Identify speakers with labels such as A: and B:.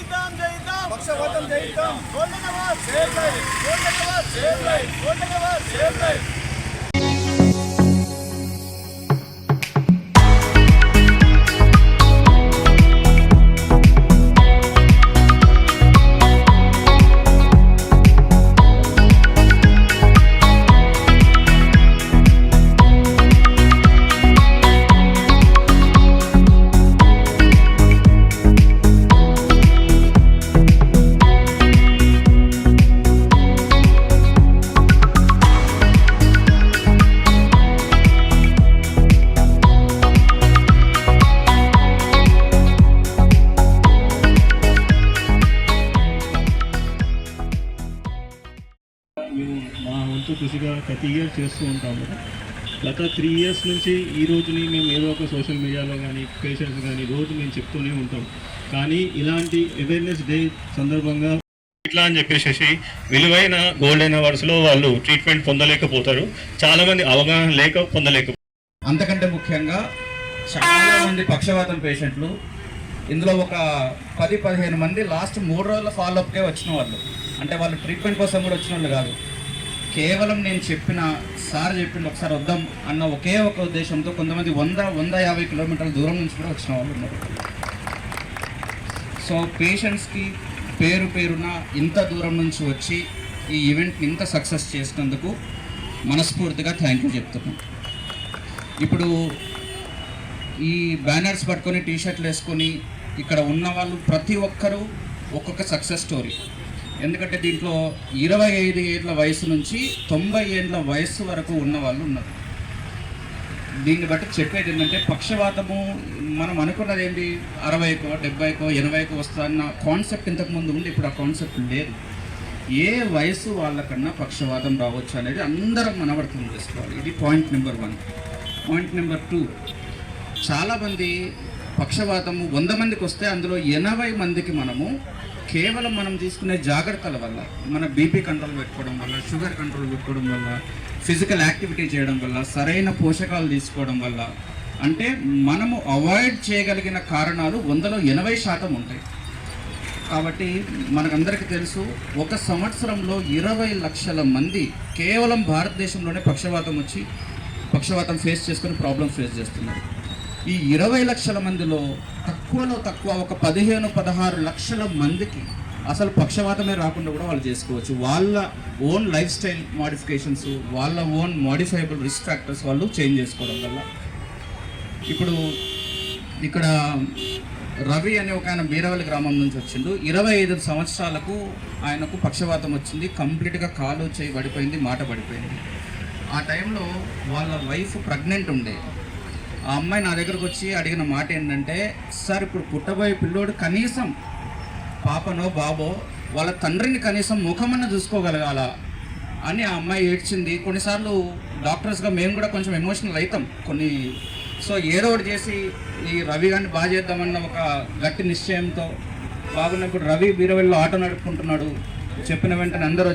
A: జయిద్దాం జయిద్దాం
B: పక్షవాతం జయిద్దాం
A: golden award
B: save life.
A: Golden award
B: save life.
A: Golden award
B: save life.
C: మా వంతు కృషిగా ప్రతి ఇయర్ చేస్తూ ఉంటాము గత త్రీ ఇయర్స్ నుంచి ఈ రోజుని మేము ఏదో ఒక సోషల్ మీడియాలో కానీ పేషెంట్స్ కానీ రోజు మేము చెప్తూనే ఉంటాం. కానీ ఇలాంటి అవేర్నెస్ డే సందర్భంగా ఇట్లా అని చెప్పేసి విలువైన గోల్డెన్ అవార్డ్స్లో వాళ్ళు ట్రీట్మెంట్ పొందలేకపోతారు. చాలామంది అవగాహన లేక పొందలేక
D: అంతకంటే ముఖ్యంగా చాలా మంది పక్షవాతం పేషెంట్లు ఇందులో ఒక పది పదిహేను మంది లాస్ట్ మూడు రోజుల ఫాలోఅప్కే వచ్చిన వాళ్ళు. అంటే వాళ్ళు ట్రీట్మెంట్ కోసం కూడా వచ్చిన వాళ్ళు కాదు. కేవలం నేను చెప్పిన సార్ చెప్పిండు ఒకసారి వద్దాం అన్న ఒకే ఒక ఉద్దేశంతో కొంతమంది వంద వంద యాభై కిలోమీటర్ల దూరం నుంచి కూడా వచ్చిన వాళ్ళు ఉన్నారు. సో పేషెంట్స్కి పేరు పేరున ఇంత దూరం నుంచి వచ్చి ఈ ఈవెంట్ని ఇంత సక్సెస్ చేసినందుకు మనస్ఫూర్తిగా థ్యాంక్ యూ చెప్తున్నాం. ఇప్పుడు ఈ బ్యానర్స్ పట్టుకొని టీషర్ట్లు వేసుకొని ఇక్కడ ఉన్న వాళ్ళు ప్రతి ఒక్కరూ ఒక్కొక్క సక్సెస్ స్టోరీ. ఎందుకంటే దీంట్లో ఇరవై ఐదు ఏళ్ళ వయసు నుంచి తొంభై ఏళ్ళ వయసు వరకు ఉన్న వాళ్ళు ఉన్నారు. దీన్ని బట్టి చెప్పేది ఏంటంటే పక్షవాతము మనం అనుకున్నది ఏంటి? అరవైకో డెబ్బైకో ఎనభైకో వస్తా అన్న కాన్సెప్ట్ ఇంతకుముందు ఉండి ఇప్పుడు ఆ కాన్సెప్ట్ లేదు. ఏ వయసు వాళ్ళకన్నా పక్షవాతం రావచ్చు అనేది అందరం మనవర్తం చేసుకోవాలి. ఇది point number one point number two చాలామంది పక్షవాతము వంద మందికి వస్తే అందులో ఎనభై మందికి మనము కేవలం మనం తీసుకునే జాగ్రత్తల వల్ల మన బీపీ కంట్రోల్ పెట్టుకోవడం వల్ల షుగర్ కంట్రోల్ పెట్టుకోవడం వల్ల ఫిజికల్ యాక్టివిటీ చేయడం వల్ల సరైన పోషకాలు తీసుకోవడం వల్ల అంటే మనము అవాయిడ్ చేయగలిగిన కారణాలు వందలో ఎనభై శాతం ఉంటాయి. కాబట్టి మనకందరికీ తెలుసు ఒక సంవత్సరంలో ఇరవై లక్షల మంది కేవలం భారతదేశంలోనే పక్షవాతం వచ్చి పక్షవాతం ఫేస్ చేసుకుని ప్రాబ్లమ్స్ ఫేస్ చేస్తున్నారు. ఈ ఇరవై లక్షల మందిలో తక్కువలో తక్కువ ఒక పదిహేను పదహారు లక్షల మందికి అసలు పక్షవాతమే రాకుండా కూడా వాళ్ళు చేసుకోవచ్చు. వాళ్ళ ఓన్ లైఫ్ స్టైల్ మాడిఫికేషన్స్ వాళ్ళ ఓన్ మాడిఫైబుల్ రిస్క్ ఫ్యాక్టర్స్ వాళ్ళు చేంజ్ చేసుకోవడం వల్ల. ఇప్పుడు ఇక్కడ రవి అనే ఒక ఆయన బీరవల్లి గ్రామం నుంచి వచ్చిండు. ఇరవై ఐదు సంవత్సరాలకు ఆయనకు పక్షవాతం వచ్చింది. కంప్లీట్గా కాలు చేయి పడిపోయింది మాట పడిపోయింది. ఆ టైంలో వాళ్ళ వైఫ్ ప్రెగ్నెంట్ ఉండే. ఆ అమ్మాయి నా దగ్గరకు వచ్చి అడిగిన మాట ఏంటంటే సార్ ఇప్పుడు పుట్టబోయే పిల్లోడు కనీసం పాపనో బాబో వాళ్ళ తండ్రిని కనీసం ముఖమన్న చూసుకోగలగాల? అని ఆ అమ్మాయి ఏడ్చింది. కొన్నిసార్లు డాక్టర్స్గా మేము కూడా కొంచెం ఎమోషనల్ అవుతాం కొన్ని సో ఏదో ఒకటి చేసి ఈ రవి గారిని బాగా చేద్దామన్న ఒక గట్టి నిశ్చయంతో బాగున్నప్పుడు రవి బీరవెల్లో ఆటో నడుపుకుంటున్నాడు. చెప్పిన వెంటనే అందరూ